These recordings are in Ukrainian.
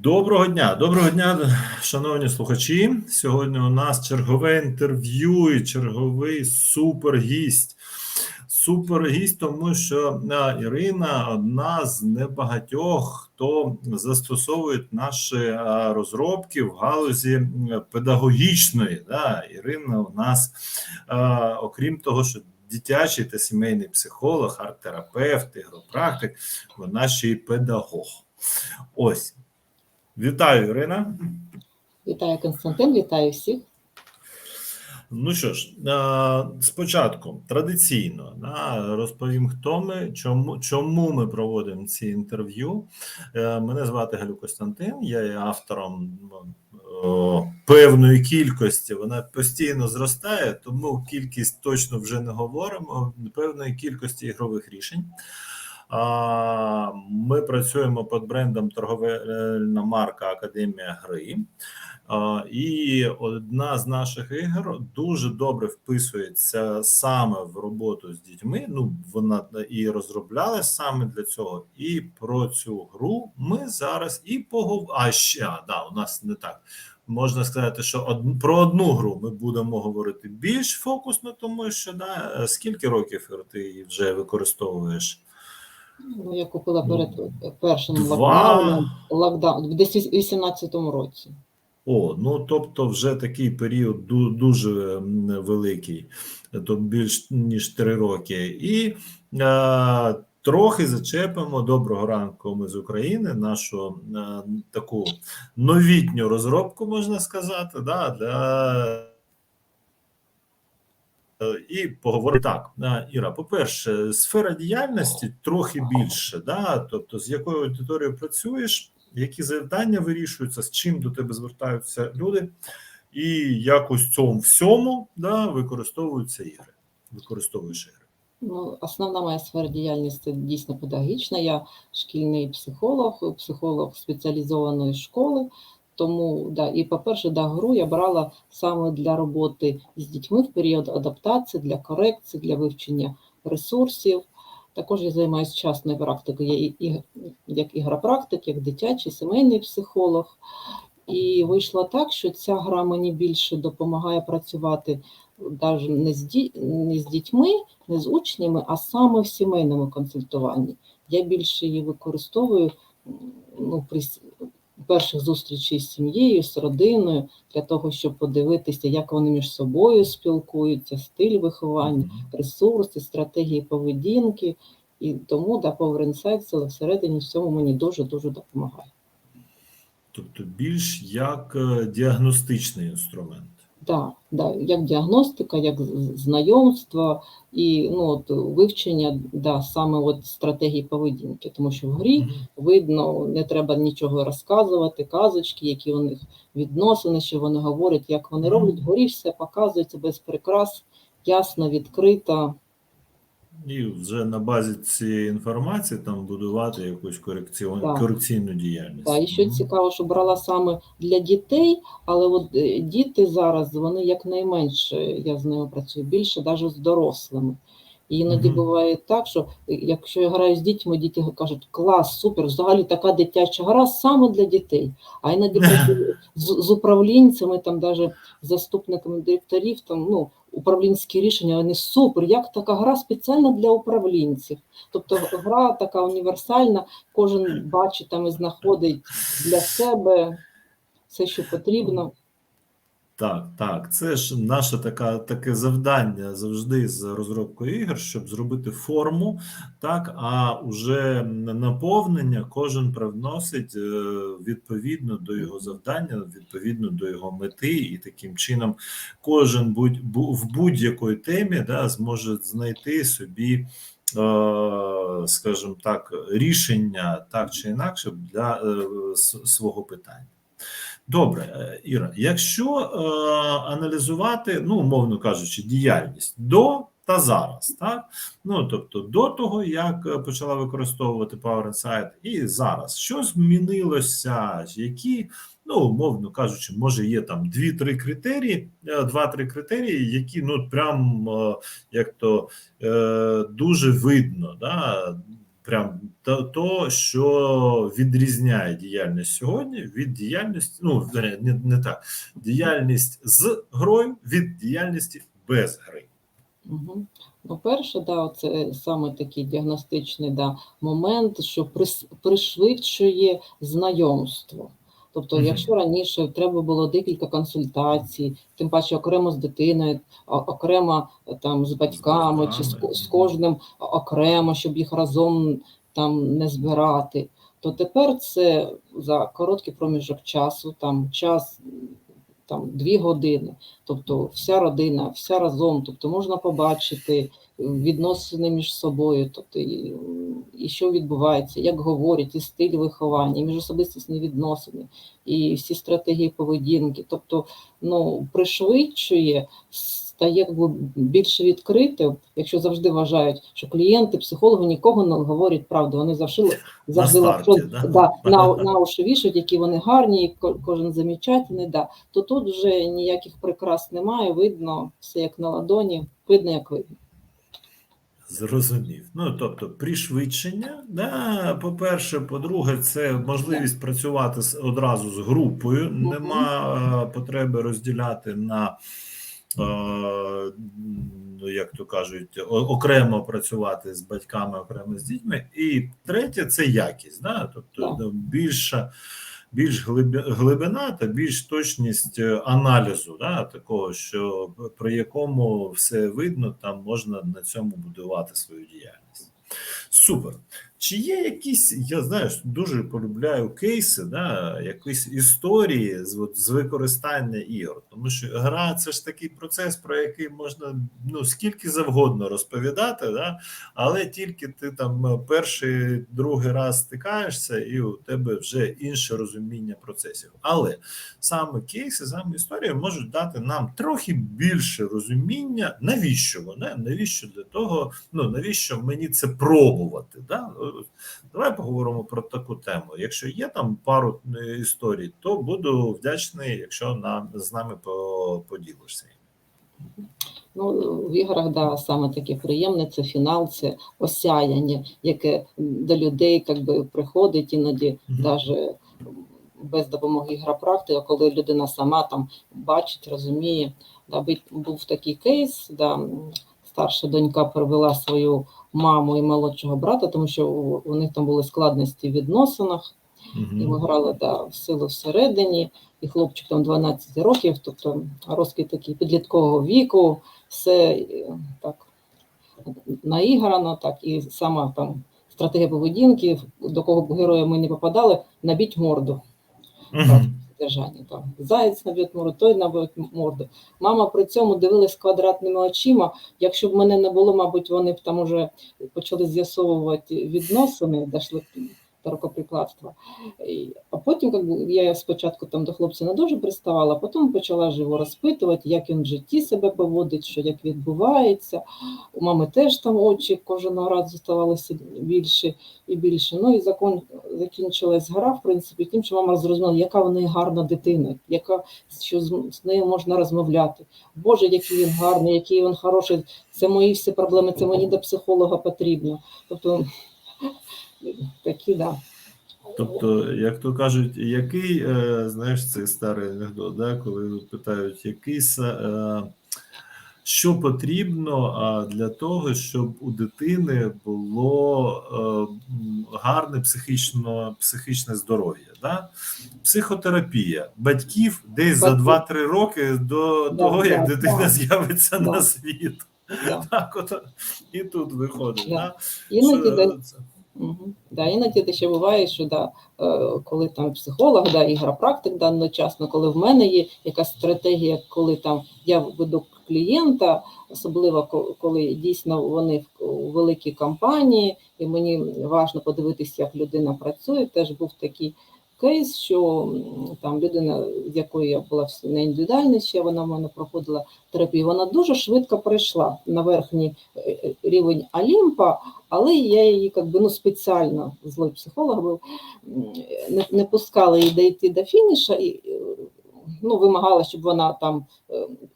Доброго дня, доброго дня, шановні слухачі. Сьогодні у нас чергове інтерв'ю і черговий супергість. Супергість, тому що Ірина одна з небагатьох, хто застосовує наші розробки в галузі педагогічної. Да. Ірина у нас, окрім того, що дитячий та сімейний психолог, арт-терапевт, ігропрактик, вона ще й педагог. Ось. Вітаю, Ірина. Вітаю Константин, вітаю всіх. Ну що ж, е, спочатку традиційно розповім, хто ми, чому, чому ми проводимо ці інтерв'ю. Е, Мене звати Галю Костянтин, я є автором певної кількості. Вона постійно зростає, тому кількість точно вже не говоримо. Певної кількості ігрових рішень. Ми працюємо під брендом торговельна марка Академія Гри. І одна з наших ігор дуже добре вписується саме в роботу з дітьми. Ну, вона і розроблялась саме для цього. І про цю гру ми зараз і поговоримо. А ще да, у нас не так. Можна сказати, що од... про одну гру ми будемо говорити більш фокусно, тому що да, скільки років ти вже використовуєш? Ну, я купила перед першим Два. локдауном, локдаун в 2018 році. О, ну тобто, вже такий період дуже великий, то більш ніж три роки. І е, трохи зачепимо доброго ранку. Ми з України, нашу е, таку новітню розробку, можна сказати, да, для. Е, І поговоримо так, е, Іра. По-перше, сфера діяльності трохи більше, да, тобто з якою аудиторією працюєш, які завдання вирішуються, з чим до тебе звертаються люди, і як у цьому всьому да, використовуються ігри. Використовуєш ігри. Ну, основна моя сфера діяльності дійсно педагогічна. Я шкільний психолог, психолог спеціалізованої школи. Тому, да, і по-перше, да, гру я брала саме для роботи з дітьми в період адаптації, для корекції, для вивчення ресурсів. Також я займаюся частною практикою, я і, і, як ігропрактик, як дитячий, сімейний психолог. І вийшло так, що ця гра мені більше допомагає працювати навіть не з, ді... не з дітьми, не з учнями, а саме в сімейному консультуванні. Я більше її використовую ну, при перших зустрічей з сім'єю, з родиною, для того, щоб подивитися, як вони між собою спілкуються, стиль виховання, ресурси, стратегії поведінки. І тому да, Insights всередині всьому мені дуже-дуже допомагає. Тобто більш як е, діагностичний інструмент. Да, да, як діагностика, як знайомство і ну, от, вивчення да, саме от стратегії поведінки, тому що в грі видно, не треба нічого розказувати, казочки, які у них відносини, що вони говорять, як вони роблять. В горі все показується без прикрас, ясно, відкрито. І вже на базі цієї інформації там будувати якусь корекціон... Так. корекційну діяльність. Та, і що цікаво, що брала саме для дітей, але от е, діти зараз вони якнайменше, я з ними працюю більше, навіть з дорослими. І іноді Мгм. буває так, що е, якщо я граю з дітьми, діти кажуть, клас, супер, взагалі така дитяча гра саме для дітей. А іноді з, з управлінцями, там навіть заступниками директорів, там ну управлінські рішення, вони супер, як така гра спеціально для управлінців. Тобто гра така універсальна, кожен бачить там і знаходить для себе все, що потрібно. Так, так, це ж наше така, таке завдання завжди з розробкою ігор, щоб зробити форму, так, а уже наповнення кожен привносить е, відповідно до його завдання, відповідно до його мети, і таким чином кожен будь, в будь-якій темі да, зможе знайти собі, е, скажімо так, рішення так чи інакше для е, свого питання. Добре, е, Іра, якщо е, аналізувати, ну, умовно кажучи, діяльність до та зараз, так? Ну, тобто, до того, як е, почала використовувати Power Insight, і зараз, що змінилося? Які, ну, умовно кажучи, може, є там дві-три критерії, е, два-три критерії, які, ну, прям, е, як то, е, дуже видно, да? Прям то, то, що відрізняє діяльність сьогодні від діяльності, ну не, не так, діяльність з грою від діяльності без гри. Угу. Ну, перше, да, це саме такий діагностичний да, момент, що пришвидшує знайомство. Тобто, якщо раніше треба було декілька консультацій, тим паче окремо з дитиною, окремо е, там з батьками чи з, з кожним окремо, щоб їх разом там не збирати, то тепер це за короткий проміжок часу, там час там дві години. Тобто вся родина, вся разом, тобто можна побачити відносини між собою, тобто і, і що відбувається, як говорять, і стиль виховання, і міжособистісні відносини, і всі стратегії поведінки. Тобто, ну пришвидшує, стає якби більше відкритим, якщо завжди вважають, що клієнти, психологи нікого не говорять правду. Вони завжди завжди старті, лапшот- да? да, на, на уші вішають, які вони гарні, і кожен замічательний. Да. То тут вже ніяких прикрас немає, видно все як на ладоні, видно, як видно. Зрозумів. Ну тобто, пришвидшення, да, по-перше, по-друге, це можливість працювати одразу з групою. Нема е, потреби розділяти на, як то кажуть, окремо працювати з батьками, окремо з дітьми. І третє це якість. Да? Тобто ну, більша. Більш глибина та більш точність е, аналізу, да, такого, що при якому все видно, там можна на цьому будувати свою діяльність. Супер. Чи є якісь, я знаєш, дуже полюбляю кейси, да, якісь історії з, от, з використання ігор. Тому що гра це ж такий процес, про який можна ну, скільки завгодно розповідати, да, але тільки ти там е, перший, другий раз стикаєшся, і у тебе вже інше розуміння процесів. Але саме кейси, саме історії можуть дати нам трохи більше розуміння, навіщо вони, навіщо для того, ну навіщо мені це пробувати. Да? Давай поговоримо про таку тему. Якщо є там пару е, історій, то буду вдячний, якщо нам з нами по- поділишся. Ну, в іграх, да, саме таке приємне, це фінал, це осяяння, яке до людей як би, приходить іноді, навіть без допомоги ігропрактика, коли людина сама там бачить, розуміє. Да, був такий кейс, да, старша донька привела свою маму і молодшого брата, тому що у, у них там були складності в відносинах. І ми грали да, в силу всередині, і хлопчик там 12 років, тобто розкид такий підліткового віку, все е, так наіграно, так, і сама там стратегія поведінки, до кого б героя ми не попадали, набіть морду. Мгм. Держання там заєць наб'ють морду, той наб'ють морду. Мама при цьому дивилась квадратними очима. Якщо б мене не було, мабуть, вони б там уже почали з'ясовувати відносини, дійшли до рукоприкладства. А потім, я спочатку там до хлопця не дуже приставала, а потім почала ж його розпитувати, як він в житті себе поводить, що як відбувається. У мами теж там очі кожного разу ставалося більше і більше. Ну і закон закінчилась гра, в принципі, тим, що мама зрозуміла, яка в неї гарна дитина, яка що з нею можна розмовляти. Боже, який він гарний, який він хороший. Це мої всі проблеми, це мені до психолога потрібно. Тобто такі, да. Тобто, як то кажуть, який, е, знаєш, цей старий анекдот, да, коли питають, який е, що потрібно для того, щоб у дитини було е, гарне психічно, психічне здоров'я. Да? Психотерапія батьків десь за Батьків. 2-3 роки до Да, того, як дитина да. з'явиться Да. на світ. Да. Так, от, і тут виходить. Да. Да? Іноді, Що це- Угу. Да, іноді ще буває, що да, е, коли там психолог, да, ігропрактик даночасно, коли в мене є якась стратегія, коли там я веду клієнта, особливо коли дійсно вони в великій компанії, і мені важливо подивитися, як людина працює. Теж був такий кейс, що там людина, з якою я була на індивідуальній ще вона в мене проходила терапію, вона дуже швидко прийшла на верхній е, е, рівень Олімпа, але я її як би, ну, спеціально, злий психолог був, не, не пускала її дійти до фініша і е, ну, вимагала, щоб вона там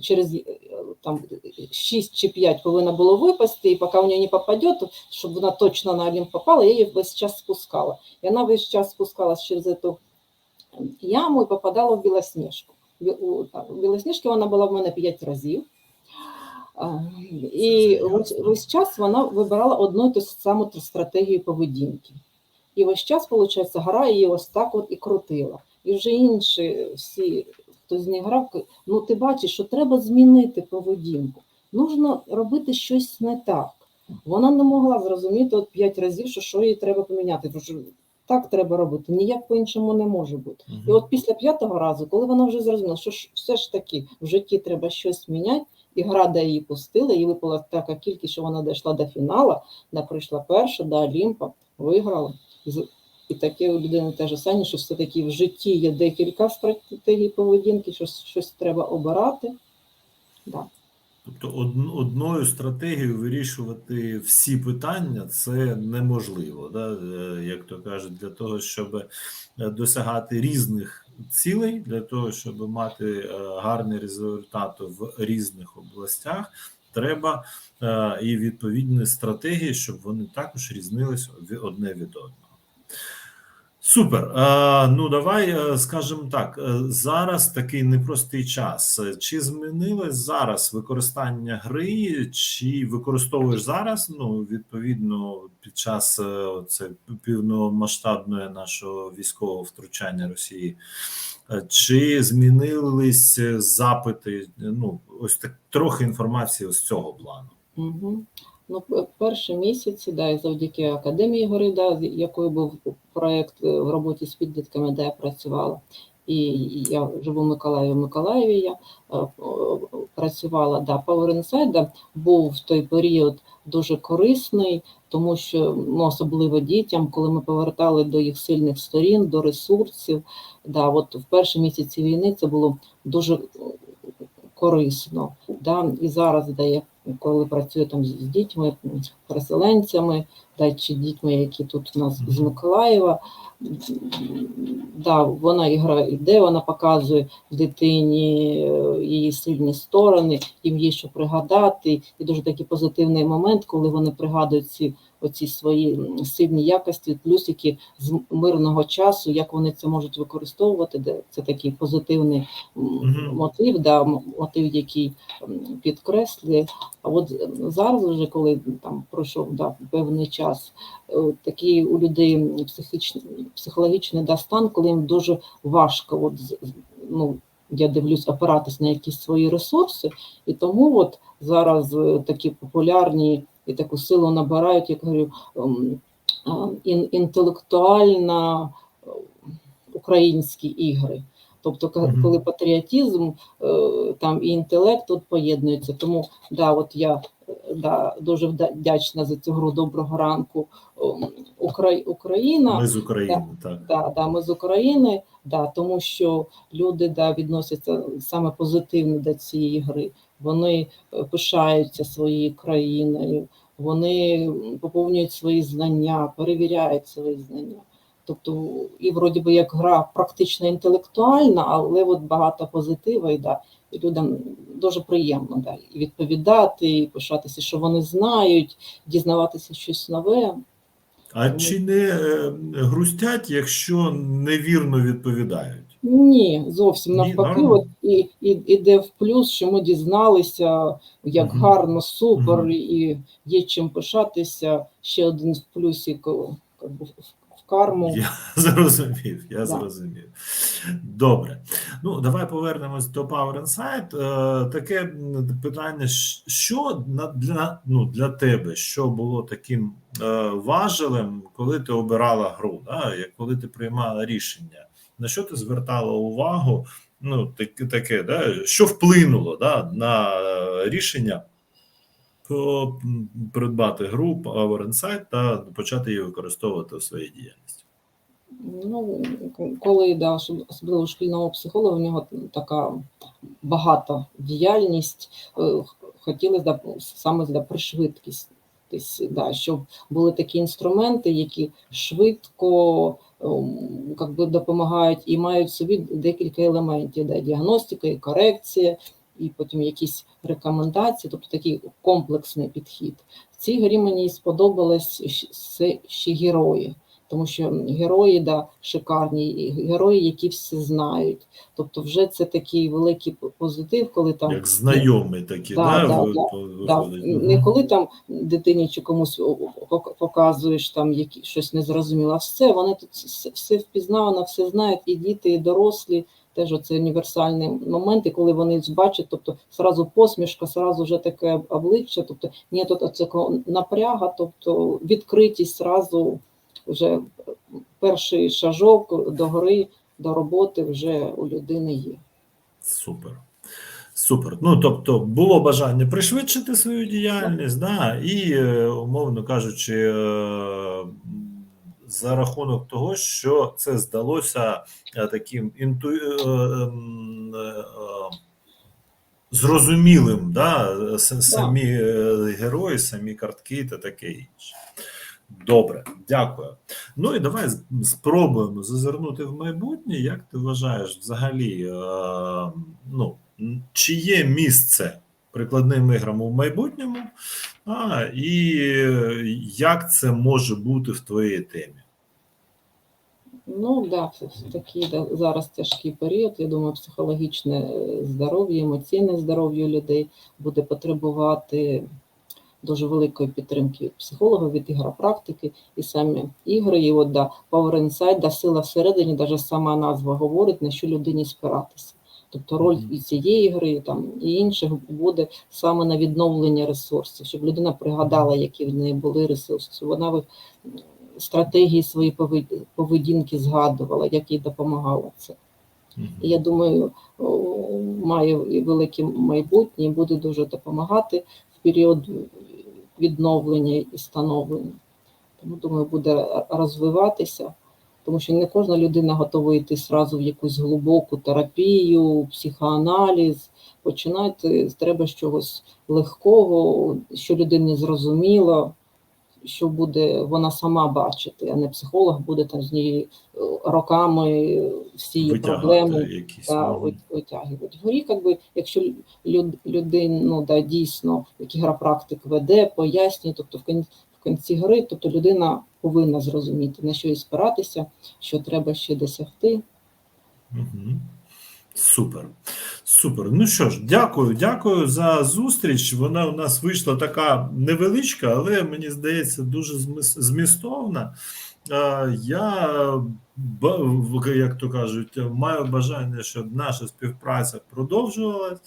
через там 6 чи 5 повинно було випасти, і поки у неї не попаде, то, щоб вона точно на Олімп попала, я її весь час спускала. І вона весь час спускалась через цю яму і попадала в Білосніжку. Бі- у- Білосніжки вона була в мене 5 разів. І весь, час вона вибирала одну і ту саму стратегію поведінки. І весь час, виходить, гра її ось так от і крутила. І вже інші всі, хто з нею грав, ну ти бачиш, що треба змінити поведінку. Нужно робити щось не так. Вона не могла зрозуміти от п'ять разів, що, що їй треба поміняти. Тому що так треба робити, ніяк по-іншому не може бути. Мгм. І от після п'ятого разу, коли вона вже зрозуміла, що ж все ж таки в житті треба щось міняти, і гра, де її пустила, їй випала така кількість, що вона дійшла до фіналу, вона прийшла перша до Олімпа, виграла. І таке у людини те ж саме, що все-таки в житті є декілька стратегій поведінки, що щось треба обирати. Да. Тобто од- одною стратегією вирішувати всі питання це неможливо, да? Е, як то кажуть, для того, щоб е, досягати різних цілей, для того, щоб мати е, гарний результат в різних областях, треба і відповідні стратегії, щоб вони також різнились одне від одного. Супер. Е, ну давай е, скажемо так. е, Зараз такий непростий час. Чи змінилось зараз використання гри, чи використовуєш зараз? Ну відповідно під час це півномасштабної нашого військового втручання Росії. Чи змінились запити? Ну ось так трохи інформації з цього плану. Угу. Ну, перші місяці, да, і завдяки Академії гори, да, якою був проєкт е, в роботі з підлітками, де я працювала. І я живу в Миколаєві, в Миколаєві я е, працювала. Да, Power Insight да, був в той період дуже корисний, тому що ну, особливо дітям, коли ми повертали до їх сильних сторін, до ресурсів. Да, от в перші місяці війни це було дуже корисно. Да? І зараз, де я коли працюю там з дітьми, переселенцями, да, чи дітьми, які тут у нас з Миколаєва, да, вона ігра іде, вона показує дитині е, її сильні сторони, їм є що пригадати. І дуже такий позитивний момент, коли вони пригадують ці оці свої сильні якості, плюсики з мирного часу, як вони це можуть використовувати, де це такий позитивний мотив, да, мотив, який підкреслює. А от зараз, вже коли там пройшов да, певний час, е, такий у людей психічний, психологічний да, стан, коли їм дуже важко, от, ну, я дивлюсь, опиратись на якісь свої ресурси, і тому от зараз е, такі популярні і таку силу набирають, як говорю, ем, інтелектуально е, українські ігри. Тобто, коли патріотизм там і інтелект тут поєднуються. Тому да, от я да, дуже вдячна за цю гру доброго ранку. Ем, Укра- Україна. Ми з України, так. Да, да, ми з України, да, тому що люди да, відносяться саме позитивно до цієї гри. Вони е, пишаються своєю країною, вони поповнюють свої знання, перевіряють свої знання. Тобто, і вроді би як гра практично інтелектуальна, але от багато позитива, і, да, і людям дуже приємно да, і відповідати, і пишатися, що вони знають, дізнаватися щось нове. А чи не е, грустять, якщо невірно відповідають? Ні, зовсім навпаки, от і, і іде в плюс, що ми дізналися, як Мгм. гарно, супер, Мгм. і є чим пишатися. Ще один в- в карму. Я зрозумів, я Да. зрозумів. Добре. Ну, давай повернемось до Power Insight. Е, таке питання: що для, ну, для тебе що було таким е, важелем, коли ти обирала гру, да? коли ти приймала рішення? На що ти звертала увагу? Ну, таке, таке да? що вплинуло да, на е, рішення придбати гру Power Insight та почати її використовувати у своїй діяльності? Ну, коли да, особливо шкільного психолога, у нього така багата діяльність, е, хотілося да, саме для пришвидкість. Да, щоб були такі інструменти, які швидко как би, допомагають і мають собі декілька елементів: да, діагностика і корекція, і потім якісь рекомендації, тобто такий комплексний підхід. В цій грі мені сподобалось щ- це ще герої, тому що герої да, шикарні, герої, які всі знають. Тобто, вже це такий великий позитив, коли там Як знайомий такі, Да, да, да, да, Да, не коли там дитині чи комусь показуєш там які щось незрозуміло, а все, вони тут все, все впізнавано, все знають, і діти, і дорослі. Теж це універсальний момент, і коли вони бачать, тобто сразу посмішка, сразу вже таке обличчя, тобто ні тут цього напряга, тобто відкритість сразу вже перший шажок до гори, до роботи вже у людини є. Супер. Супер. Ну, тобто, було бажання пришвидшити свою діяльність, да, і, е, умовно кажучи, е, за рахунок того, що це здалося е, таким інту... е, ем, е, е, зрозумілим, да, самі герої, самі картки та таке інше. Добре, дякую. Ну і давай спробуємо зазирнути в майбутнє. Як ти вважаєш, взагалі, ну, чи є місце прикладним іграм у майбутньому, а, і як це може бути в твоїй темі? Ну да, це все такий да, зараз тяжкий період. Я думаю, психологічне е, здоров'я, емоційне здоров'я людей буде потребувати дуже великої підтримки від психолога, від ігропрактики і самі ігри. І от да, Power Inside, да, сила всередині, навіть сама назва говорить, на що людині спиратися. Тобто роль і цієї гри там, і інших буде саме на відновлення ресурсів, щоб людина пригадала, які в неї були ресурси, вона стратегії свої поведінки згадувала, як їй допомагало це. І я думаю, має і велике майбутнє і буде дуже допомагати в період відновлення і становлення. Тому думаю, буде розвиватися, тому що не кожна людина готова йти зразу в якусь глибоку терапію, психоаналіз. Починати треба з чогось легкого, що людині зрозуміло, що буде вона сама бачити, а не психолог буде там з нею е, роками всі її проблеми якісь. да, витягувати. Горі, якби, якщо люд, людина ну, да, дійсно, як ігропрактик веде, пояснює, тобто в кінці, в кінці гри, тобто людина повинна зрозуміти, на що їй спиратися, що треба ще досягти. Мгм. Супер. Супер. Ну що ж, дякую, дякую за зустріч. Вона у нас вийшла така невеличка, але мені здається, дуже змістовна. Я, як то кажуть, маю бажання, щоб наша співпраця продовжувалась.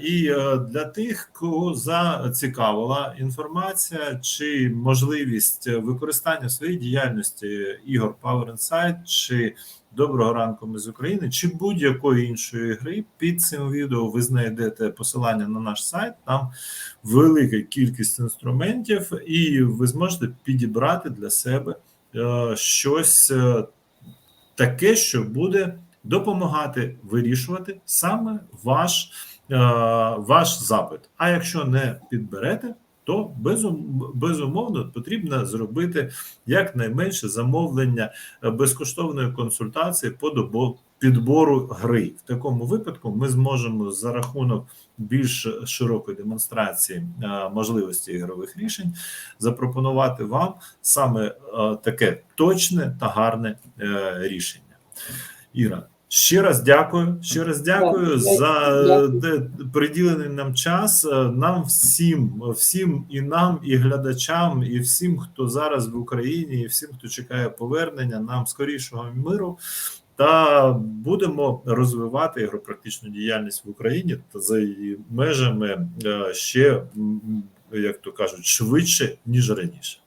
І е, для тих, кого зацікавила інформація чи можливість використання в своїй діяльності ігор Power Insight, чи Доброго ранку ми з України чи будь-якої іншої гри. Під цим відео ви знайдете посилання на наш сайт. Там велика кількість інструментів, і ви зможете підібрати для себе е, щось е, таке, що буде допомагати вирішувати саме ваш, е, ваш запит. А якщо не підберете, то безум, безумовно потрібно зробити якнайменше замовлення е, безкоштовної консультації по добо- підбору гри. В такому випадку ми зможемо за рахунок більш широкої демонстрації е, можливості ігрових рішень запропонувати вам саме е, таке точне та гарне рішення. Іра. Ще раз дякую. Ще раз дякую Так, за дякую. приділений нам час. Е, Нам всім, всім і нам, і глядачам, і всім, хто зараз в Україні, і всім, хто чекає повернення, нам скорішого миру. Та будемо розвивати ігропрактичну діяльність в Україні та за її межами е, ще, як то кажуть, швидше ніж раніше.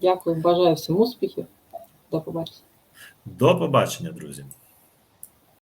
Дякую, бажаю всім успіхів. До побачення. До побачення, друзі.